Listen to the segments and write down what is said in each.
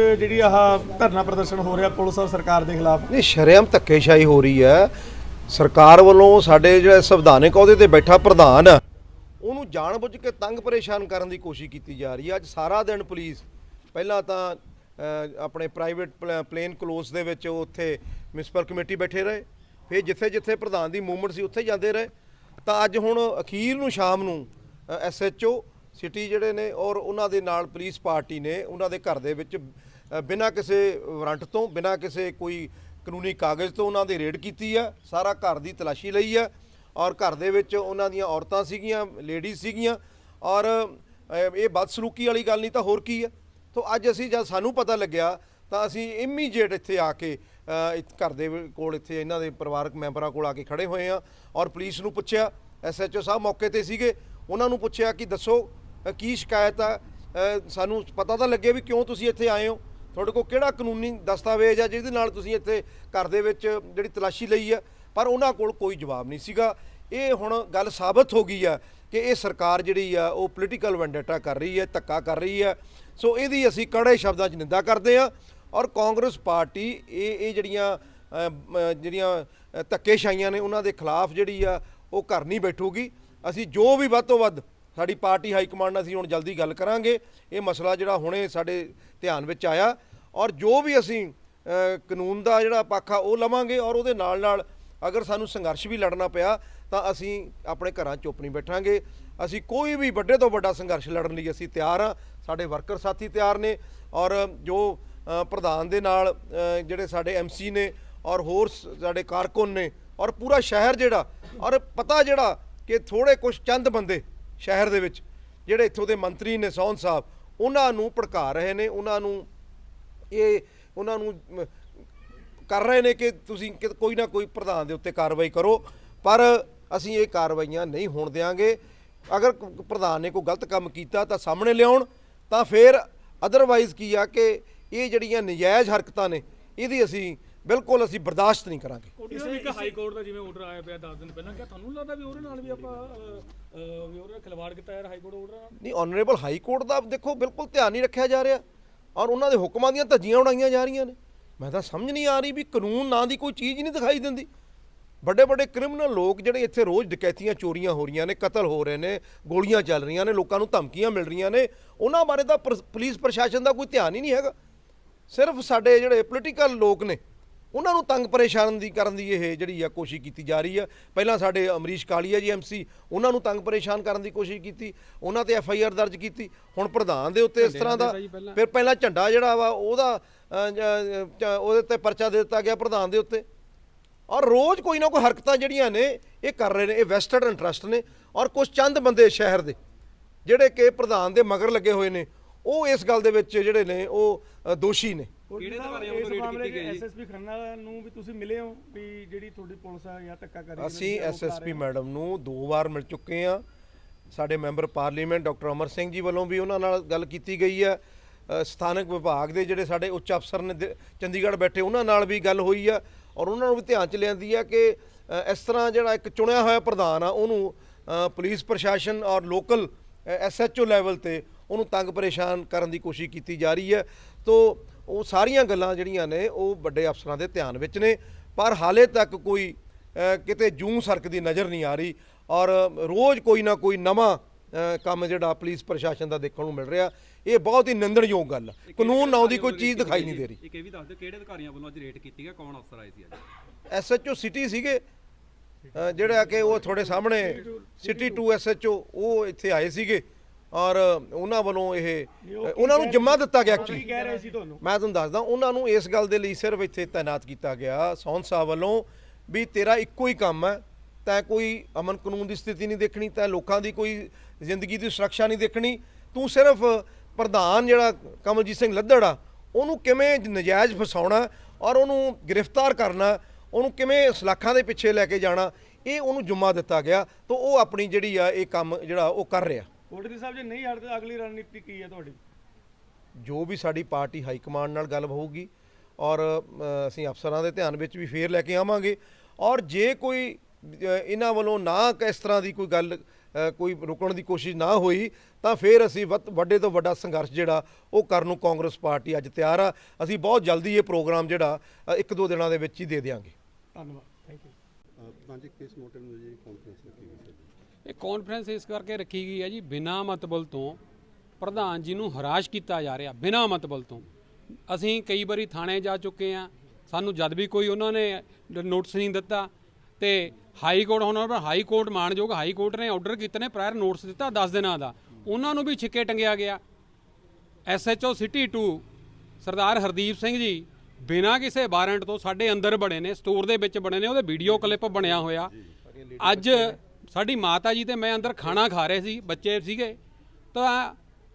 ਜਿਹੜੀ ਆਹ ਧਰਨਾ ਪ੍ਰਦਰਸ਼ਨ ਹੋ ਰਿਹਾ ਪੁਲਿਸ ਔਰ ਸਰਕਾਰ ਦੇ ਖਿਲਾਫ? ਨਹੀਂ ਸ਼ਰੇਆਮ ਧੱਕੇਸ਼ਾਹੀ ਹੋ ਰਹੀ ਹੈ। ਸਰਕਾਰ ਵੱਲੋਂ ਸਾਡੇ ਜਿਹੜਾ ਸੰਵਿਧਾਨਕ ਅਹੁਦੇ ਤੇ ਬੈਠਾ ਪ੍ਰਧਾਨ ਆ, ਉਹਨੂੰ ਜਾਣਬੁੱਝ ਕੇ ਤੰਗ ਪਰੇਸ਼ਾਨ ਕਰਨ ਦੀ ਕੋਸ਼ਿਸ਼ ਕੀਤੀ ਜਾ ਰਹੀ ਹੈ। ਅੱਜ ਸਾਰਾ ਦਿਨ ਪੁਲਿਸ ਪਹਿਲਾਂ ਤਾਂ ਅ, ਆਪਣੇ ਪ੍ਰਾਈਵੇਟ ਪਲੇਨ ਕਲੋਸ ਦੇ ਵਿੱਚ ਉਹ ਉੱਥੇ ਮਿਊਨਿਸਪਲ ਕਮੇਟੀ ਬੈਠੇ ਰਹੇ। ਫਿਰ ਜਿੱਥੇ ਜਿੱਥੇ ਪ੍ਰਧਾਨ ਦੀ ਮੂਵਮੈਂਟ ਸੀ ਉੱਥੇ ਜਾਂਦੇ ਰਹੇ। ਤਾਂ ਅੱਜ ਹੁਣ ਅਖੀਰ ਨੂੰ ਸ਼ਾਮ ਨੂੰ ਐਸਐਚਓ ਸਿਟੀ ਜਿਹੜੇ ਨੇ ਔਰ ਉਹਨਾਂ ਦੇ ਨਾਲ ਪੁਲਿਸ ਪਾਰਟੀ ਨੇ ਉਹਨਾਂ ਦੇ ਘਰ ਦੇ ਵਿੱਚ ਬਿਨਾਂ ਕਿਸੇ ਵਾਰੰਟ ਤੋਂ, ਬਿਨਾਂ ਕਿਸੇ ਕੋਈ ਕਾਨੂੰਨੀ ਕਾਗਜ਼ ਤੋਂ ਉਹਨਾਂ ਦੇ ਰੇਡ ਕੀਤੀ ਆ, ਸਾਰਾ ਘਰ ਦੀ ਤਲਾਸ਼ੀ ਲਈ ਆ, ਔਰ ਘਰ ਦੇ ਵਿੱਚ ਉਹਨਾਂ ਦੀਆਂ ਔਰਤਾਂ ਸੀਗੀਆਂ ਲੇਡੀਜ਼ ਸੀਗੀਆਂ, ਔਰ ਇਹ ਬਦਸਲੂਕੀ ਵਾਲੀ ਗੱਲ ਨਹੀਂ ਤਾਂ ਹੋਰ ਕੀ ਆ। ਤੋਂ ਅੱਜ ਅਸੀਂ ਜਦ ਸਾਨੂੰ ਪਤਾ ਲੱਗਿਆ, ਤਾਂ ਅਸੀਂ ਇਮੀਡੀਏਟ ਇੱਥੇ ਆ ਕੇ ਘਰ ਦੇ ਕੋਲ ਇੱਥੇ ਇਹਨਾਂ ਦੇ ਪਰਿਵਾਰਕ ਮੈਂਬਰਾਂ ਕੋਲ ਆ ਕੇ ਖੜੇ ਹੋਏ ਆ, ਔਰ ਪੁਲਿਸ ਨੂੰ ਪੁੱਛਿਆ ਐਸਐਚਓ ਸਾਹਿਬ ਮੌਕੇ ਤੇ ਸੀਗੇ, ਉਹਨਾਂ ਨੂੰ ਪੁੱਛਿਆ ਕਿ ਦੱਸੋ ਕੀ ਸ਼ਿਕਾਇਤ ਆ? ਸਾਨੂੰ ਪਤਾ ਤਾਂ ਲੱਗੇ ਵੀ ਕਿਉਂ ਤੁਸੀਂ ਇੱਥੇ ਆਏ ਹੋ? ਤੁਹਾਡੇ ਕੋਲ ਕਿਹੜਾ ਕਾਨੂੰਨੀ ਦਸਤਾਵੇਜ਼ ਆ ਜਿਹਦੇ ਨਾਲ ਤੁਸੀਂ ਇੱਥੇ ਘਰ ਦੇ ਵਿੱਚ ਜਿਹੜੀ ਤਲਾਸ਼ੀ ਲਈ ਹੈ ਪਰ ਉਹਨਾਂ ਕੋਲ ਕੋਈ ਜਵਾਬ ਨਹੀਂ ਸੀਗਾ। ਇਹ ਹੁਣ ਗੱਲ ਸਾਬਤ ਹੋ ਗਈ ਆ ਕਿ ਇਹ ਸਰਕਾਰ ਜਿਹੜੀ ਆ, ਉਹ ਪੋਲੀਟੀਕਲ ਵੈਂਡੇਟਾ ਕਰ ਰਹੀ ਹੈ, ਧੱਕਾ ਕਰ ਰਹੀ ਹੈ। ਸੋ ਇਹਦੀ ਅਸੀਂ ਕੜੇ ਸ਼ਬਦਾਂ 'ਚ ਨਿੰਦਾ ਕਰਦੇ ਆ ਔਰ ਕਾਂਗਰਸ ਪਾਰਟੀ ਇਹ ਇਹ ਜਿਹੜੀਆਂ ਜਿਹੜੀਆਂ ਧੱਕੇਸ਼ਾਹੀਆਂ ਨੇ ਉਹਨਾਂ ਦੇ ਖਿਲਾਫ ਜਿਹੜੀ ਆ, ਉਹ ਘਰ ਨਹੀਂ ਬੈਠੂਗੀ। ਅਸੀਂ ਜੋ ਵੀ ਵੱਧ ਤੋਂ ਵੱਧ ਸਾਡੀ ਪਾਰਟੀ ਹਾਈ ਕਮਾਂਡ ਨਾਲ ਅਸੀਂ ਹੁਣ ਜਲਦੀ ਗੱਲ ਕਰਾਂਗੇ। ਇਹ ਮਸਲਾ ਜਿਹੜਾ ਹੁਣੇ ਸਾਡੇ ਧਿਆਨ ਵਿੱਚ ਆਇਆ ਔਰ ਜੋ ਵੀ ਅਸੀਂ ਕਾਨੂੰਨ ਦਾ ਜਿਹੜਾ ਪੱਖ ਆ ਉਹ ਲਵਾਂਗੇ ਔਰ ਉਹਦੇ ਨਾਲ ਨਾਲ ਅਗਰ ਸਾਨੂੰ ਸੰਘਰਸ਼ ਵੀ ਲੜਨਾ ਪਿਆ ਤਾਂ ਅਸੀਂ ਆਪਣੇ ਘਰਾਂ ਚੁੱਪ ਨਹੀਂ ਬੈਠਾਂਗੇ। ਅਸੀਂ ਕੋਈ ਵੀ ਵੱਡੇ ਤੋਂ ਵੱਡਾ ਸੰਘਰਸ਼ ਲੜਨ ਲਈ ਅਸੀਂ ਤਿਆਰ ਆ। ਸਾਡੇ ਵਰਕਰ ਸਾਥੀ ਤਿਆਰ ਨੇ ਔਰ ਜੋ ਪ੍ਰਧਾਨ ਦੇ ਨਾਲ ਜਿਹੜੇ ਸਾਡੇ ਐਮਸੀ ਨੇ ਔਰ ਹੋਰ ਸ- ਸਾਡੇ ਕਾਰਕੁਨ ਨੇ ਔਰ ਪੂਰਾ ਸ਼ਹਿਰ ਜਿਹੜਾ ਔਰ ਪਤਾ ਜਿਹੜਾ ਕਿ ਥੋੜੇ ਕੁਝ ਚੰਦ ਬੰਦੇ ਸ਼ਹਿਰ ਦੇ ਵਿੱਚ, ਜਿਹੜੇ ਇੱਥੋਂ ਦੇ ਮੰਤਰੀ ਨੇ ਸੌਨ ਸਾਹਿਬ, ਉਹਨਾਂ ਨੂੰ ਭੜਕਾ ਰਹੇ ਨੇ, ਉਹਨਾਂ ਨੂੰ ਇਹ, ਉਹਨਾਂ ਨੂੰ ਕਰ ਰਹੇ ਨੇ ਕਿ ਤੁਸੀਂ ਕਿ ਕੋਈ ਨਾ ਕੋਈ ਪ੍ਰਧਾਨ ਦੇ ਉੱਤੇ ਕਾਰਵਾਈ ਕਰੋ, ਪਰ ਅਸੀਂ ਇਹ ਕਾਰਵਾਈਆਂ ਨਹੀਂ ਹੋਣ ਦੇਵਾਂਗੇ ਅਗਰ ਪ੍ਰਧਾਨ ਨੇ ਕੋਈ ਗਲਤ ਕੰਮ ਕੀਤਾ ਤਾਂ ਸਾਹਮਣੇ ਲਿਆਉਣ, ਤਾਂ ਫਿਰ ਅਦਰਵਾਈਜ਼ ਕੀ ਆ ਕਿ ਇਹ ਜਿਹੜੀਆਂ ਨਜਾਇਜ਼ ਹਰਕਤਾਂ ਨੇ, ਇਹਦੀ ਅਸੀਂ ਬਿਲਕੁਲ ਅਸੀਂ ਬਰਦਾਸ਼ਤ ਨਹੀਂ ਕਰਾਂਗੇ। ਇਸ ਇੱਕ ਹਾਈ ਕੋਰਟ ਦਾ ਜਿਵੇਂ ਆਰਡਰ ਆਇਆ ਪਿਆ 10 ਦਿਨ ਪਹਿਲਾਂ ਕਿਆ ਤੁਹਾਨੂੰ ਲੱਗਦਾ ਵੀ ਉਹਦੇ ਨਾਲ ਵੀ ਆਪਾਂ ਵੀ ਉਹਦਾ ਖਿਲਵਾੜ ਕੀਤਾ ਯਾਰ ਹਾਈ ਕੋਰਟ ਆਰਡਰ ਨਾਲ? ਨਹੀਂ ਆਨਰੇਬਲ ਹਾਈ ਕੋਰਟ ਦਾ ਦੇਖੋ ਬਿਲਕੁਲ ਧਿਆਨ ਨਹੀਂ ਰੱਖਿਆ ਜਾ ਰਿਹਾ ਔਰ ਉਹਨਾਂ ਦੇ ਹੁਕਮਾਂ ਦੀਆਂ ਧੱਜੀਆਂ ਉਡਾਈਆਂ ਜਾ ਰਹੀਆਂ ਨੇ। ਮੈਂ ਤਾਂ ਸਮਝ ਨਹੀਂ ਆ ਰਹੀ ਵੀ ਕਾਨੂੰਨ ਨਾਂ ਦੀ ਕੋਈ ਚੀਜ਼ ਹੀ ਨਹੀਂ ਦਿਖਾਈ ਦਿੰਦੀ। ਵੱਡੇ ਵੱਡੇ ਕ੍ਰਿਮੀਨਲ ਲੋਕ ਜਿਹੜੇ ਇੱਥੇ ਰੋਜ਼ ਡਕੈਤੀਆਂ ਚੋਰੀਆਂ ਹੋ ਰਹੀਆਂ ਨੇ ਕਤਲ ਹੋ ਰਹੇ ਨੇ ਗੋਲੀਆਂ ਚੱਲ ਰਹੀਆਂ ਨੇ ਲੋਕਾਂ ਨੂੰ ਧਮਕੀਆਂ ਮਿਲ ਰਹੀਆਂ ਨੇ ਉਹਨਾਂ ਬਾਰੇ ਤਾਂ ਪਰ- ਪੁਲਿਸ ਪ੍ਰਸ਼ਾਸਨ ਦਾ ਕੋਈ ਧਿਆਨ ਹੀ ਨਹੀਂ ਹੈਗਾ। ਸਿਰਫ ਸਾਡੇ ਜਿਹੜੇ ਪੋਲੀਟੀਕਲ ਲੋਕ ਨੇ ਉਹਨਾਂ ਨੂੰ ਤੰਗ ਪਰੇਸ਼ਾਨ ਦੀ ਕਰਨ ਦੀ ਇਹ ਜਿਹੜੀ ਆ ਕੋਸ਼ਿਸ਼ ਕੀਤੀ ਜਾ ਰਹੀ ਆ। ਪਹਿਲਾਂ ਸਾਡੇ ਅਮਰੀਸ਼ ਕਾਲੀਆ ਜੀ ਐਮਸੀ ਉਹਨਾਂ ਨੂੰ ਤੰਗ ਪਰੇਸ਼ਾਨ ਕਰਨ ਦੀ ਕੋਸ਼ਿਸ਼ ਕੀਤੀ ਉਹਨਾਂ ਤੇ ਐਫ ਆਈ ਆਰ ਦਰਜ ਕੀਤੀ। ਹੁਣ ਪ੍ਰਧਾਨ ਦੇ ਉੱਤੇ ਇਸ ਤਰ੍ਹਾਂ ਦਾ ਫਿਰ ਪਹਿਲਾਂ ਝੰਡਾ ਜਿਹੜਾ ਵਾ ਉਹਦਾ ਉਹਦੇ ਤੇ ਪਰਚਾ ਦੇ ਦਿੱਤਾ ਗਿਆ ਪ੍ਰਧਾਨ ਦੇ ਉੱਤੇ। ਔਰ ਰੋਜ਼ ਕੋਈ ਨਾ ਕੋਈ ਹਰਕਤਾਂ ਜਿਹੜੀਆਂ ਨੇ ਇਹ ਕਰ ਰਹੇ ਨੇ ਇਹ ਵੈਸਟਡ ਇੰਟਰਸਟ ਨੇ। ਔਰ ਕੁਝ ਚੰਦ ਬੰਦੇ ਸ਼ਹਿਰ ਦੇ ਜਿਹੜੇ ਕਿ ਪ੍ਰਧਾਨ ਦੇ ਮਗਰ ਲੱਗੇ ਹੋਏ ਨੇ ਉਹ ਇਸ ਗੱਲ ਦੇ ਵਿੱਚ ਜਿਹੜੇ ਨੇ ਉਹ ਦੋਸ਼ੀ ਨੇ। ਕਿਹੜੇ ਅਧਿਕਾਰੀਆਂ ਵੱਲੋਂ ਰੇਡ ਕੀਤੀ ਗਈ ਐਸਐਸਪੀ ਖੰਨਾ ਨੂੰ ਵੀ ਤੁਸੀਂ ਮਿਲੇ ਹੋ ਵੀ ਜਿਹੜੀ ਤੁਹਾਡੀ ਪੁਲਿਸ ਆ ਜਾਂ ਧੱਕਾ ਕਰ ਰਹੀ ਹੈ ਅਸੀਂ ਐਸਐਸਪੀ ਮੈਡਮ ਨੂੰ ਦੋ ਵਾਰ ਮਿਲ ਚੁੱਕੇ ਆ ਸਾਡੇ member parliament doctor Amar Singh ji ਵੱਲੋਂ ਵੀ ਉਹਨਾਂ ਨਾਲ ਗੱਲ ਕੀਤੀ ਗਈ ਹੈ। ਸਥਾਨਕ ਵਿਭਾਗ ਦੇ ਜਿਹੜੇ ਸਾਡੇ ਉੱਚ ਅਫਸਰ ਨੇ ਦ- ਚੰਡੀਗੜ੍ਹ ਬੈਠੇ ਉਹਨਾਂ ਨਾਲ ਵੀ ਗੱਲ ਹੋਈ ਆ ਔਰ ਉਹਨਾਂ ਨੂੰ ਵੀ ਧਿਆਨ ਚ ਲਿਆਂਦੀ ਆ ਕਿ ਇਸ ਤਰ੍ਹਾਂ ਜਿਹੜਾ ਇੱਕ ਚੁਣਿਆ ਹੋਇਆ ਪ੍ਰਧਾਨ ਆ ਉਹਨੂੰ ਪੁਲਿਸ ਪ੍ਰਸ਼ਾਸਨ ਔਰ ਲੋਕਲ ਐਸਐਚਓ ਲੈਵਲ ਤੇ ਉਹਨੂੰ ਤੰਗ ਪਰੇਸ਼ਾਨ ਕਰਨ ਦੀ ਕੋਸ਼ਿਸ਼ ਕੀਤੀ ਜਾ ਰਹੀ ਹੈ। ਤੋ ਉਹ ਸਾਰੀਆਂ ਗੱਲਾਂ ਜਿਹੜੀਆਂ ਨੇ ਉਹ ਵੱਡੇ ਅਫਸਰਾਂ ਦੇ ਧਿਆਨ ਵਿੱਚ ਨੇ। ਪਰ ਹਾਲੇ ਤੱਕ ਕੋਈ ਕਿਤੇ ਜੂੰ ਸਰਕਦੀ ਨਜ਼ਰ ਨਹੀਂ ਆ ਰਹੀ ਔਰ ਰੋਜ਼ ਕੋਈ ਨਾ ਕੋਈ ਨਵਾਂ ਕੰਮ ਜਿਹੜਾ ਪੁਲਿਸ ਪ੍ਰਸ਼ਾਸਨ ਦਾ ਦੇਖਣ ਨੂੰ ਮਿਲ ਰਿਹਾ ਇਹ ਬਹੁਤ ਹੀ ਨਿੰਦਣਯੋਗ ਗੱਲ। ਹੈ ਕਾਨੂੰਨ ਨਾਂ ਦੀ ਕੋਈ ਚੀਜ਼ ਦਿਖਾਈ ਨਹੀਂ ਦੇ ਰਹੀ। ਇੱਕ ਇਹ ਵੀ ਦੱਸ ਦਿਓ ਕਿਹੜੇ ਅਧਿਕਾਰੀਆਂ ਵੱਲੋਂ ਅੱਜ ਰੇਟ ਕੀਤੀ ਗਿਆ ਕੌਣ ਅਫਸਰ ਆਏ ਸੀ ਅੱਜ? ਐਸਐਚਓ ਸਿਟੀ ਸੀਗੇ ਜਿਹੜਾ ਕਿ ਉਹ ਤੁਹਾਡੇ ਸਾਹਮਣੇ ਸਿਟੀ 2 ਐਸਐਚਓ ਉਹ ਇੱਥੇ ਆਏ ਸੀਗੇ। ਔਰ ਉਹਨਾਂ ਵੱਲੋਂ ਇਹ ਉਹਨਾਂ ਨੂੰ ਜਿੰਮਾ ਦਿੱਤਾ ਗਿਆ ਐਕਚੁਅਲੀ ਕਹਿ ਰਹੇ ਸੀ ਤੁਹਾਨੂੰ? ਮੈਂ ਤੁਹਾਨੂੰ ਦੱਸਦਾ ਉਹਨਾਂ ਨੂੰ ਇਸ ਗੱਲ ਦੇ ਲਈ ਸਿਰਫ ਇੱਥੇ ਤਾਇਨਾਤ ਕੀਤਾ ਗਿਆ ਸੌਨ ਸਾਹਿਬ ਵੱਲੋਂ ਵੀ ਤੇਰਾ ਇੱਕੋ ਹੀ ਕੰਮ ਹੈ ਤੈਂ ਕੋਈ ਅਮਨ ਕਾਨੂੰਨ ਦੀ ਸਥਿਤੀ ਨਹੀਂ ਦੇਖਣੀ ਤੈਂ ਲੋਕਾਂ ਦੀ ਕੋਈ ਜ਼ਿੰਦਗੀ ਦੀ ਸੁਰੱਖਿਆ ਨਹੀਂ ਦੇਖਣੀ ਤੂੰ ਸਿਰਫ ਪ੍ਰਧਾਨ ਜਿਹੜਾ ਕਮਲਜੀਤ ਸਿੰਘ ਲੱਦੜ ਆ ਉਹਨੂੰ ਕਿਵੇਂ ਨਜਾਇਜ਼ ਫਸਾਉਣਾ ਔਰ ਉਹਨੂੰ ਗ੍ਰਿਫਤਾਰ ਕਰਨਾ ਉਹਨੂੰ ਕਿਵੇਂ ਸਲਾਖਾਂ ਦੇ ਪਿੱਛੇ ਲੈ ਕੇ ਜਾਣਾ ਇਹ ਉਹਨੂੰ ਜੁਮਾ ਦਿੱਤਾ ਗਿਆ ਤਾਂ ਉਹ ਆਪਣੀ ਜਿਹੜੀ ਆ ਇਹ ਕੰਮ ਜਿਹੜਾ ਉਹ ਕਰ ਰਿਹਾ। ਕੋਟੜੀ ਸਾਹਿਬ ਜੇ ਨਹੀਂ ਹਟਦੇ ਅਗਲੀ ਰਣਨੀਤੀ ਕੀ ਹੈ ਤੁਹਾਡੀ? ਜੋ ਵੀ ਸਾਡੀ ਪਾਰਟੀ ਹਾਈ ਕਮਾਂਡ ਨਾਲ ਗੱਲ ਹੋਊਗੀ ਔਰ ਅਸੀਂ ਅਫਸਰਾਂ ਦੇ ਧਿਆਨ ਵਿੱਚ ਵੀ ਫੇਰ ਲੈ ਕੇ ਆਵਾਂਗੇ ਔਰ ਜੇ ਕੋਈ ਇਹਨਾਂ ਵੱਲੋਂ ਨਾ ਇਸ ਤਰ੍ਹਾਂ ਦੀ ਕੋਈ ਗੱਲ ਕੋਈ ਰੁਕਣ ਦੀ ਕੋਸ਼ਿਸ਼ ਨਾ ਹੋਈ ਤਾਂ ਫਿਰ ਅਸੀਂ ਵੱਡੇ ਤੋਂ ਵੱਡਾ ਸੰਘਰਸ਼ ਜਿਹੜਾ ਉਹ ਕਰਨ ਨੂੰ ਕਾਂਗਰਸ ਪਾਰਟੀ ਅੱਜ ਤਿਆਰ ਆ। ਅਸੀਂ ਬਹੁਤ ਜਲਦੀ ਇਹ ਪ੍ਰੋਗਰਾਮ ਜਿਹੜਾ ਇੱਕ ਦੋ ਦਿਨਾਂ ਦੇ ਵਿੱਚ ਹੀ ਦੇ ਦਿਆਂਗੇ। ਧੰਨਵਾਦ। ਥੈਂਕ ਯੂ ਪ੍ਰਧਾਨ ਜੀ ਕਿਸ ਮੋਟਿਵ ਨੂੰ ਜੀ ਕਾਨਫਰੰਸ ਇਹ ਕਾਨਫਰੰਸ ਇਸ ਕਰਕੇ ਰੱਖੀ ਗਈ ਹੈ ਜੀ ਬਿਨਾਂ ਮਤਲਬ ਤੋਂ ਪ੍ਰਧਾਨ ਜੀ ਨੂੰ ਹਰਾਸ਼ ਕੀਤਾ ਜਾ ਰਿਹਾ ਬਿਨਾਂ ਮਤਲਬ ਤੋਂ। ਅਸੀਂ ਕਈ ਵਾਰੀ ਥਾਣੇ ਜਾ ਚੁੱਕੇ ਆ ਸਾਨੂੰ ਜਦ ਵੀ ਕੋਈ ਉਹਨਾਂ ਨੇ ਨੋਟਿਸ ਨਹੀਂ ਦਿੱਤਾ ਤੇ ਹਾਈ ਕੋਰਟ ਹੁਣ ਹਾਈ ਕੋਰਟ ਮਾਨਯੋਗ ਹਾਈ ਕੋਰਟ ਨੇ ਆਰਡਰ ਕੀਤੇ ਨੇ ਪ੍ਰਾਇਰ ਨੋਟਿਸ ਦਿੱਤਾ 10 ਦਿਨਾਂ ਦਾ। ਉਹਨਾਂ ਨੂੰ ਵੀ ਛਿੱਕੇ ਟੰਗਿਆ ਗਿਆ। ਐਸਐਚਓ ਸਿਟੀ 2 ਸਰਦਾਰ ਹਰਦੀਪ ਸਿੰਘ ਜੀ ਬਿਨਾਂ ਕਿਸੇ ਵਾਰੰਟ ਤੋਂ ਸਾਡੇ ਅੰਦਰ ਬਣੇ ਨੇ ਸਟੋਰ ਦੇ ਵਿੱਚ ਬਣੇ ਨੇ ਉਹਦੇ ਵੀਡੀਓ ਕਲਿੱਪ ਬਣਿਆ ਹੋਇਆ। ਅੱਜ ਸਾਡੀ ਮਾਤਾ ਜੀ ਤੇ ਮੈਂ ਅੰਦਰ ਖਾਣਾ ਖਾ ਰਹੇ ਸੀ ਬੱਚੇ ਸੀਗੇ। ਤਾਂ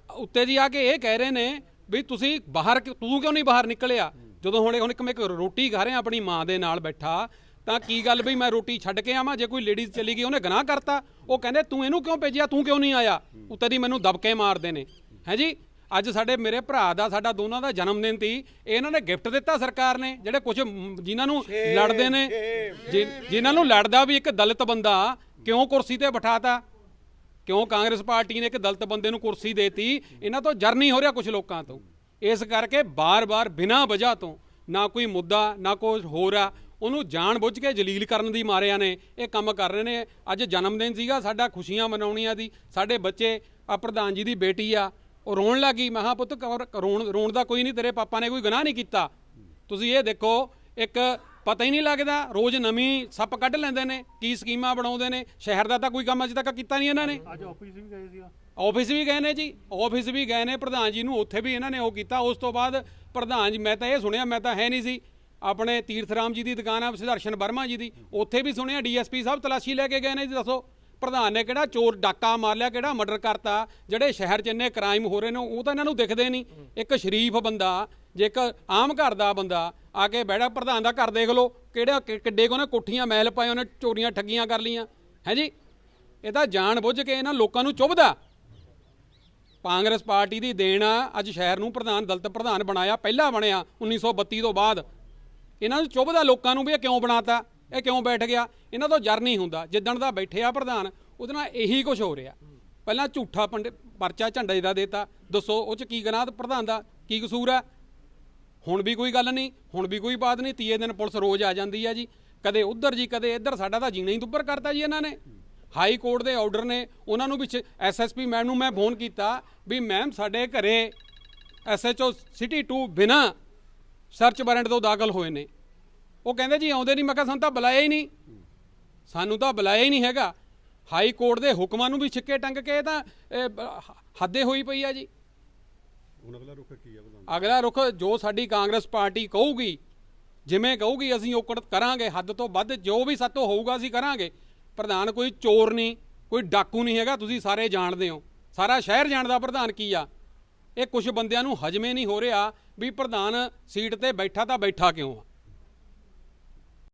ਉੱਤੇ ਜੀ ਆ ਕੇ ਇਹ ਕਹਿ ਰਹੇ ਨੇ ਵੀ ਤੁਸੀਂ ਬਾਹਰ ਤੂੰ ਕਿਉਂ ਨਹੀਂ ਬਾਹਰ ਨਿਕਲਿਆ? ਜਦੋਂ ਹੁਣ ਹੁਣ ਇੱਕ ਮੈਂ ਰੋਟੀ ਖਾ ਰਿਹਾ ਆਪਣੀ ਮਾਂ ਦੇ ਨਾਲ ਬੈਠਾ ਤਾਂ ਕੀ ਗੱਲ ਵੀ ਮੈਂ ਰੋਟੀ ਛੱਡ ਕੇ ਆਵਾਂ? ਜੇ ਕੋਈ ਲੇਡੀਜ਼ ਚਲੀ ਗਈ ਉਹਨੇ ਗੁਨਾਹ ਕਰਤਾ। ਉਹ ਕਹਿੰਦੇ ਤੂੰ ਇਹਨੂੰ ਕਿਉਂ ਭੇਜਿਆ? ਤੂੰ ਕਿਉਂ ਨਹੀਂ ਆਇਆ? ਉੱਤੇ ਦੀ ਮੈਨੂੰ ਦਬਕੇ ਮਾਰਦੇ ਨੇ। ਹੈ ਜੀ? ਅੱਜ ਸਾਡੇ ਮੇਰੇ ਭਰਾ ਦਾ ਸਾਡਾ ਦੋਨਾਂ ਦਾ ਜਨਮ ਦਿਨ ਸੀ। ਇਹਨਾਂ ਨੇ ਗਿਫਟ ਦਿੱਤਾ ਸਰਕਾਰ ਨੇ ਜਿਹੜੇ ਕੁਝ ਜਿਨ੍ਹਾਂ ਨੂੰ ਲੜਦੇ ਨੇ। ਜਿਨ੍ਹਾਂ ਨੂੰ ਲੜਦਾ ਵੀ ਇੱਕ ਦਲਿਤ ਬੰਦਾ ਕਿਉਂ ਕੁਰਸੀ ਤੇ ਬਿਠਾਤਾ? ਕਿਉਂ ਕਾਂਗਰਸ ਪਾਰਟੀ ਨੇ ਇੱਕ ਦਲਤ ਬੰਦੇ ਨੂੰ ਕੁਰਸੀ ਦੇਤੀ? ਇਹਨਾਂ ਤੋਂ ਜਰ ਨਹੀਂ ਹੋ ਰਿਹਾ ਕੁਝ ਲੋਕਾਂ ਤੋਂ। ਇਸ ਕਰਕੇ ਬਾਰ-ਬਾਰ ਬਿਨਾਂ ਵਜ੍ਹਾ ਤੋਂ ਨਾ ਕੋਈ ਮੁੱਦਾ, ਨਾ ਕੋਈ ਹੋਰ ਆ। ਉਹਨੂੰ ਜਾਣ ਬੁੱਝ ਕੇ ਜਲੀਲ ਕਰਨ ਦੀ ਮਾਰਿਆ ਨੇ ਇਹ ਕੰਮ ਕਰ ਰਹੇ ਨੇ। ਅੱਜ ਜਨਮ ਦਿਨ ਸੀਗਾ, ਸਾਡਾ ਖੁਸ਼ੀਆਂ ਮਨਾਉਣੀਆਂ ਦੀ। ਸਾਡੇ ਬੱਚੇ ਆ ਪ੍ਰਧਾਨ ਜੀ ਦੀ ਬੇਟੀ ਆ। ਉਹ ਰੋਣ ਲੱਗੀ, ਮੈਂ ਕਿਹਾ, ਪੁੱਤ ਕੌਰ- ਰੋਣ ਰੋਣ ਦਾ ਕੋਈ ਨਹੀਂ, ਤੇਰੇ ਪਾਪਾ ਨੇ ਕੋਈ ਗੁਨਾਹ ਨਹੀਂ ਕੀਤਾ। ਤੁਸੀਂ ਇਹ ਦੇਖੋ, ਇੱਕ ਪਤਾ ਹੀ ਨਹੀਂ ਲੱਗਦਾ ਰੋਜ਼ ਨਵੀਂ ਸੱਪ ਕੱਢ ਲੈਂਦੇ ਨੇ ਕੀ ਸਕੀਮਾਂ ਬਣਾਉਂਦੇ ਨੇ ਸ਼ਹਿਰ ਦਾ ਤਾਂ ਕੋਈ ਕੰਮ ਅਜੇ ਤੱਕ ਕੀਤਾ ਨਹੀਂ ਇਹਨਾਂ ਨੇ। ਅੱਜ ਆਫਿਸ ਵੀ ਗਏ ਸੀ ਆਫਿਸ ਵੀ ਗਏ ਨੇ ਜੀ ਆਫਿਸ ਵੀ ਗਏ ਨੇ ਪ੍ਰਧਾਨ ਜੀ ਨੂੰ ਉੱਥੇ ਵੀ ਇਹਨਾਂ ਨੇ ਉਹ ਕੀਤਾ ਉਸ ਤੋਂ ਬਾਅਦ ਪ੍ਰਧਾਨ ਜੀ ਮੈਂ ਤਾਂ ਇਹ ਸੁਣਿਆ ਮੈਂ ਤਾਂ ਹੈ ਨਹੀਂ ਸੀ। ਆਪਣੇ ਤੀਰਥ ਰਾਮ ਜੀ ਦੀ ਦੁਕਾਨ ਆ ਸੁਦਰਸ਼ਨ ਵਰਮਾ ਜੀ ਦੀ ਉੱਥੇ ਵੀ ਸੁਣਿਆ ਡੀਐਸਪੀ ਸਾਹਿਬ ਤਲਾਸ਼ੀ ਲੈ ਕੇ ਗਏ ਨੇ ਜੀ ਦੱਸੋ। ਪ੍ਰਧਾਨ ਨੇ ਕਿਹੜਾ ਚੋਰ ਡਾਕਾ ਮਾਰ ਲਿਆ ਕਿਹੜਾ ਮਰਡਰ ਕਰਤਾ ਜਿਹੜੇ ਸ਼ਹਿਰ 'ਚ ਇੰਨੇ ਕ੍ਰਾਈਮ ਹੋ ਰਹੇ ਨੇ ਉਹ ਤਾਂ ਇਹਨਾਂ ਨੂੰ ਦਿਖਦੇ ਨਹੀਂ। ਇੱਕ ਸ਼ਰੀਫ ਬੰਦਾ ਜੇ ਇੱਕ ਆਮ ਘਰ ਦਾ ਬੰਦਾ ਆ ਕੇ ਬੈਠਾ ਪ੍ਰਧਾਨ ਦਾ ਘਰ ਦੇਖ ਲਓ, ਕਿਹੜਾ ਕਿ- ਕਿੱਡੇ ਕੋ ਨੇ ਕੋਠੀਆਂ ਮਹਿਲ ਪਾਏ, ਉਹਨੇ ਚੋਰੀਆਂ ਠੱਗੀਆਂ ਕਰ ਲੀਆਂ ਹੈ ਜੀ? ਇਹ ਤਾਂ ਜਾਣ ਬੁੱਝ ਕੇ ਇਹਨਾਂ ਲੋਕਾਂ ਨੂੰ ਚੁੱਭਦਾ। ਕਾਂਗਰਸ ਪਾਰਟੀ ਦੀ ਦੇਣ ਆ, ਅੱਜ ਸ਼ਹਿਰ ਨੂੰ ਪ੍ਰਧਾਨ, ਦਲਤ ਪ੍ਰਧਾਨ ਬਣਾਇਆ, ਪਹਿਲਾ ਬਣਿਆ 1932 ਤੋਂ ਬਾਅਦ। ਇਹਨਾਂ ਨੂੰ ਚੁੱਭਦਾ ਲੋਕਾਂ ਨੂੰ ਵੀ ਇਹ ਕਿਉਂ ਬਣਾਤਾ? ਇਹ ਕਿਉਂ ਬੈਠ ਗਿਆ? ਇਹਨਾਂ ਤੋਂ ਜਰ ਨਹੀਂ ਹੁੰਦਾ। ਜਿੱਦਣ ਦਾ ਬੈਠਿਆ ਪ੍ਰਧਾਨ, ਉਹਦੇ ਨਾਲ ਇਹੀ ਕੁਝ ਹੋ ਰਿਹਾ। ਪਹਿਲਾਂ ਝੂਠਾ ਪੰਡ, ਪਰਚਾ ਝੰਡੇ ਦਾ ਦੇਤਾ। ਦੱਸੋ, ਉਹ ਚ ਕੀ ਗਨਾਹ ਪ੍ਰਧਾਨ ਦਾ? ਕੀ ਕਸੂਰ ਹੈ ਹੁਣ ਵੀ ਕੋਈ ਗੱਲ ਨਹੀਂ, ਹੁਣ ਵੀ ਕੋਈ ਬਾਤ ਨਹੀਂ, ਤੀਏ ਦਿਨ ਪੁਲਿਸ ਰੋਜ਼ ਆ ਜਾਂਦੀ ਆ ਜੀ। ਕਦੇ ਉੱਧਰ ਜੀ, ਕਦੇ ਇੱਧਰ, ਸਾਡਾ ਤਾਂ ਜੀਣਾ ਹੀ ਦੁੱਪਰ ਕਰਤਾ ਜੀ ਇਹਨਾਂ ਨੇ। ਹਾਈ ਕੋਰਟ ਦੇ ਆਰਡਰ ਨੇ, ਉਹਨਾਂ ਨੂੰ ਵਿੱਚ ਐਸਐਸਪੀ ਮੈਮ ਨੂੰ ਮੈਂ ਫੋਨ ਕੀਤਾ ਵੀ ਮੈਮ ਸਾਡੇ ਘਰੇ ਐਸਐਚਓ ਸਿਟੀ 2 ਬਿਨਾ ਸਰਚ ਵਾਰੰਟ ਤੋਂ ਦਾਖਲ ਹੋਏ ਨੇ। ਉਹ ਕਹਿੰਦੇ ਜੀ ਆਉਂਦੇ ਨਹੀਂ, ਮੈਂ ਕਿਹਾ ਸਾਨੂੰ ਤਾਂ ਬੁਲਾਇਆ ਹੀ ਨਹੀਂ। ਸਾਨੂੰ ਤਾਂ ਬੁਲਾਇਆ ਹੀ ਨਹੀਂ ਹੈਗਾ। ਹਾਈ ਕੋਰਟ ਦੇ ਹੁਕਮਾਂ ਨੂੰ ਵੀ ਛਿੱਕੇ ਟੰਗ ਕੇ ਤਾਂ ਹੱਦੇ ਹੋਈ ਪਈ ਆ ਜੀ। ਹੁਣ ਅਗਲਾ ਰੁਖ ਕੀ ਹੈ ਪ੍ਰਧਾਨ ਅਗਲਾ ਰੁਖ ਜੋ ਸਾਡੀ ਕਾਂਗਰਸ ਪਾਰਟੀ ਕਹੂਗੀ, ਜਿਵੇਂ ਕਹੂਗੀ ਅਸੀਂ ਔਕੜ ਕਰਾਂਗੇ, ਹੱਦ ਤੋਂ ਵੱਧ ਜੋ ਵੀ ਸਾਤੋਂ ਹੋਊਗਾ ਅਸੀਂ ਕਰਾਂਗੇ। ਪ੍ਰਧਾਨ ਕੋਈ ਚੋਰ ਨਹੀਂ, ਕੋਈ ਡਾਕੂ ਨਹੀਂ ਹੈਗਾ, ਤੁਸੀਂ ਸਾਰੇ ਜਾਣਦੇ ਹੋ। ਸਾਰਾ ਸ਼ਹਿਰ ਜਾਣਦਾ ਪ੍ਰਧਾਨ ਕੀ ਆ। ਇਹ ਕੁਝ ਬੰਦਿਆਂ ਨੂੰ ਹਜਮੇ ਨਹੀਂ ਹੋ ਰਿਹਾ ਵੀ ਪ੍ਰਧਾਨ ਸੀਟ ਤੇ ਬੈਠਾ ਤਾਂ ਬੈਠਾ ਕਿਉਂ ਆ?